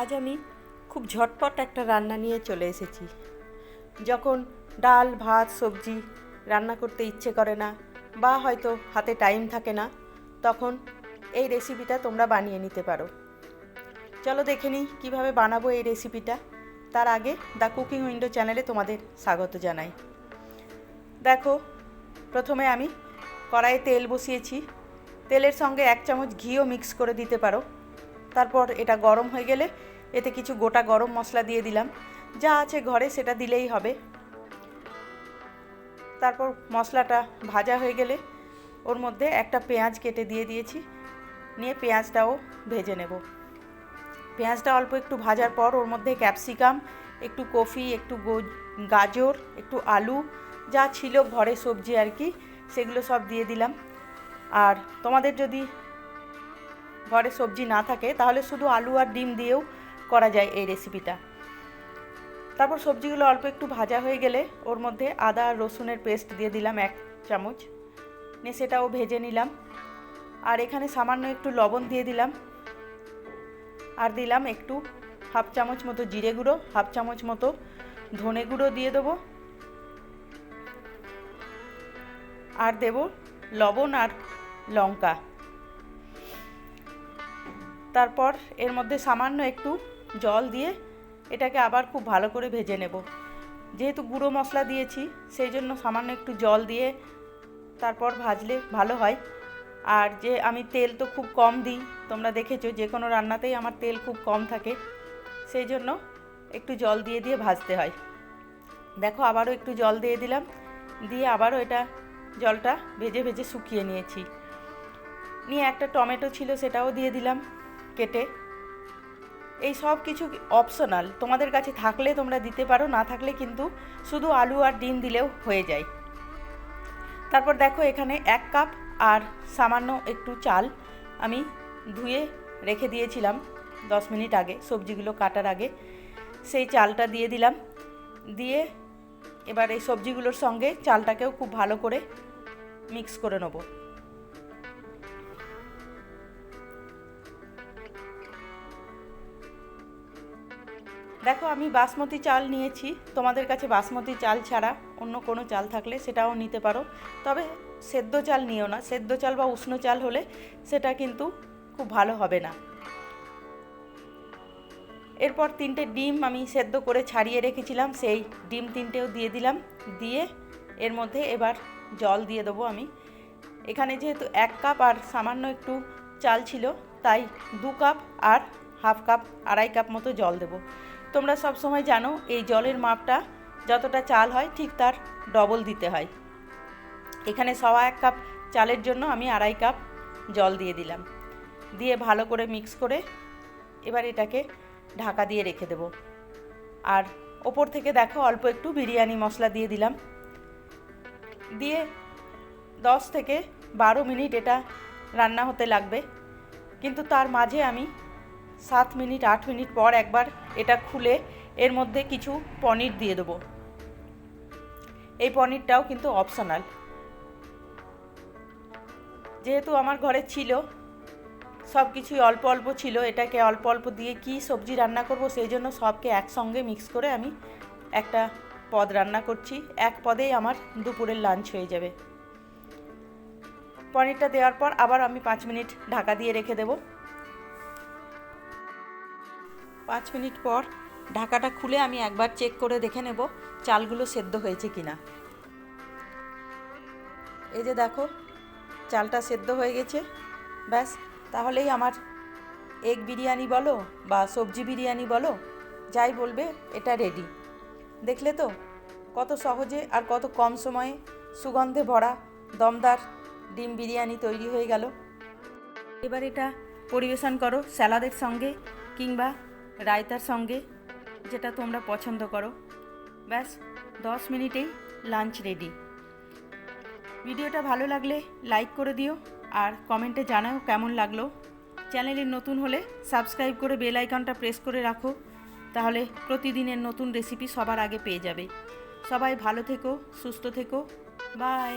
আজ আমি খুব ঝটপট একটা রান্না নিয়ে চলে এসেছি। যখন ডাল, ভাত, সবজি রান্না করতে ইচ্ছে করে না বা হয়তো হাতে টাইম থাকে না, তখন এই রেসিপিটা তোমরা বানিয়ে নিতে পারো। চলো দেখে নিই কীভাবে বানাবো এই রেসিপিটা তার আগে দ্য কুকিং উইন্ডো চ্যানেলে তোমাদের স্বাগত জানাই। দেখো, প্রথমে আমি কড়াইয়ে তেল বসিয়েছি। তেলের সঙ্গে এক চামচ ঘিও মিক্স করে দিতে পারো। তারপর এটা গরম হয়ে গেলে এতে কিছু গোটা গরম মশলা দিয়ে দিলাম। যা আছে ঘরে সেটা দিলেই হবে। তারপর মশলাটা ভাজা হয়ে গেলে ওর মধ্যে একটা পেঁয়াজ কেটে দিয়ে দিয়েছি। নিয়ে পেঁয়াজটাও ভেজে নেব। পেঁয়াজটা অল্প একটু ভাজার পর ওর মধ্যে ক্যাপসিকাম, একটু কফি, একটু গাজর, একটু আলু, যা ছিল ঘরে সবজি আর কি, সেগুলো সব দিয়ে দিলাম। আর তোমাদের যদি ঘরে সবজি না থাকে, তাহলে শুধু আলু আর ডিম দিয়েও করা যায় এই রেসিপিটা তারপর সবজিগুলো অল্প একটু ভাজা হয়ে গেলে ওর মধ্যে আদা আর রসুনের পেস্ট দিয়ে দিলাম এক চামচ। নিয়ে সেটাও ভেজে নিলাম। আর এখানে সামান্য একটু লবণ দিয়ে দিলাম। আর দিলাম একটু হাফ চামচ মতো জিরে গুঁড়ো, হাফ চামচ মতো ধনে গুঁড়ো দিয়ে দেবো। আর দেব লবণ আর লঙ্কা। তারপর এর মধ্যে সামান্য একটু জল দিয়ে এটাকে আবার খুব ভালো করে ভেজে নেব। যেহেতু গুঁড়ো মশলা দিয়েছি, সেই জন্য সামান্য একটু জল দিয়ে তারপর ভাজলে ভালো হয়। আর যে আমি তেল তো খুব কম দিই, তোমরা দেখেছ যে কোনো রান্নাতেই আমার তেল খুব কম থাকে, সেই জন্য একটু জল দিয়ে দিয়ে ভাজতে হয়। দেখো আবারও একটু জল দিয়ে দিলাম, দিয়ে আবারও এটা জলটা ভেজে ভেজে শুকিয়ে নিয়েছি। নিয়ে একটা টমেটো ছিল সেটাও দিয়ে দিলাম। কেটে এই সব কিছু অপশনাল তোমাদের কাছে থাকলে তোমরা দিতে পারো, না থাকলে কিন্তু শুধু আলু আর ডিম দিলেও হয়ে যায়। তারপর দেখো এখানে এক কাপ আর সামান্য একটু চাল আমি ধুয়ে রেখে দিয়েছিলাম দশ মিনিট আগে, সবজিগুলো কাটার আগে। সেই চালটা দিয়ে দিলাম। দিয়ে এবার এই সবজিগুলোর সঙ্গে চালটাকেও খুব ভালো করে মিক্স করে নেব। দেখো, আমি বাসমতি চাল নিয়েছি। তোমাদের কাছে বাসমতি চাল ছাড়া অন্য কোনো চাল থাকলে সেটাও নিতে পারো। তবে সেদ্ধ চাল নিও না। সেদ্ধ চাল বা উষ্ণ চাল হলে সেটা কিন্তু খুব ভালো হবে না। এরপর তিনটে ডিম আমি সেদ্ধ করে ছাড়িয়ে রেখেছিলাম। সেই ডিম তিনটেও দিয়ে দিলাম। দিয়ে এর মধ্যে এবার জল দিয়ে দেবো আমি। এখানে যেহেতু এক কাপ আর সামান্য একটু চাল ছিল, তাই দু কাপ আর হাফ কাপ, আড়াই কাপ মতো জল দেবো। তোমরা সব সময় জানো, এই জলের মাপটা যতটা চাল হয়, ঠিক তার ডবল দিতে হয়। এখানে সওয়া এক কাপ চালের জন্য আমি আড়াই কাপ জল দিয়ে দিলাম। দিয়ে ভালো করে মিক্স করে এবার এটাকে ঢাকা দিয়ে রেখে দেবো। আর ওপর থেকে দেখো অল্প একটু বিরিয়ানি মশলা দিয়ে দিলাম। দিয়ে দশ থেকে বারো মিনিট এটা রান্না হতে লাগবে। কিন্তু তার মাঝে আমি সাত মিনিট, আট মিনিট পর একবার এটা খুলে এর মধ্যে কিছু পনির দিয়ে দেবো। এই পনিরটাও কিন্তু অপশনাল যেহেতু আমার ঘরে ছিল সব কিছুই অল্প অল্প ছিল, এটাকে অল্প অল্প দিয়ে কি সবজি রান্না করব সেই জন্য সবকে একসঙ্গে মিক্স করে আমি একটা পদ রান্না করছি। এক পদেই আমার দুপুরের লাঞ্চ হয়ে যাবে। পনিরটা দেওয়ার পর আবার আমি পাঁচ মিনিট ঢাকা দিয়ে রেখে দেবো। পাঁচ মিনিট পর ঢাকাটা খুলে আমি একবার চেক করে দেখে নেব চালগুলো সেদ্ধ হয়েছে কিনা। এই যে দেখো, চালটা সেদ্ধ হয়ে গেছে। ব্যাস, তাহলেই আমার এগ বিরিয়ানি বলো বা সবজি বিরিয়ানি বলো, যাই বলবে, এটা রেডি দেখলে তো কত সহজে আর কত কম সময়ে সুগন্ধে ভরা দমদার ডিম বিরিয়ানি তৈরি হয়ে গেল। এবার এটা পরিবেশন করো স্যালাদের সঙ্গে কিংবা রায়তার সঙ্গে, যেটা তোমরা পছন্দ করো। ব্যাস, দশ মিনিটেই লাঞ্চ রেডি। ভিডিওটা ভালো লাগলে লাইক করে দিও, আর কমেন্টে জানাও কেমন লাগল। চ্যানেলে নতুন হলে সাবস্ক্রাইব করে বেল আইকনটা প্রেস করে রাখো, তাহলে প্রতিদিনের নতুন রেসিপি সবার আগে পেয়ে যাবে। সবাই ভালো থেকো, সুস্থ থেকো, বাই।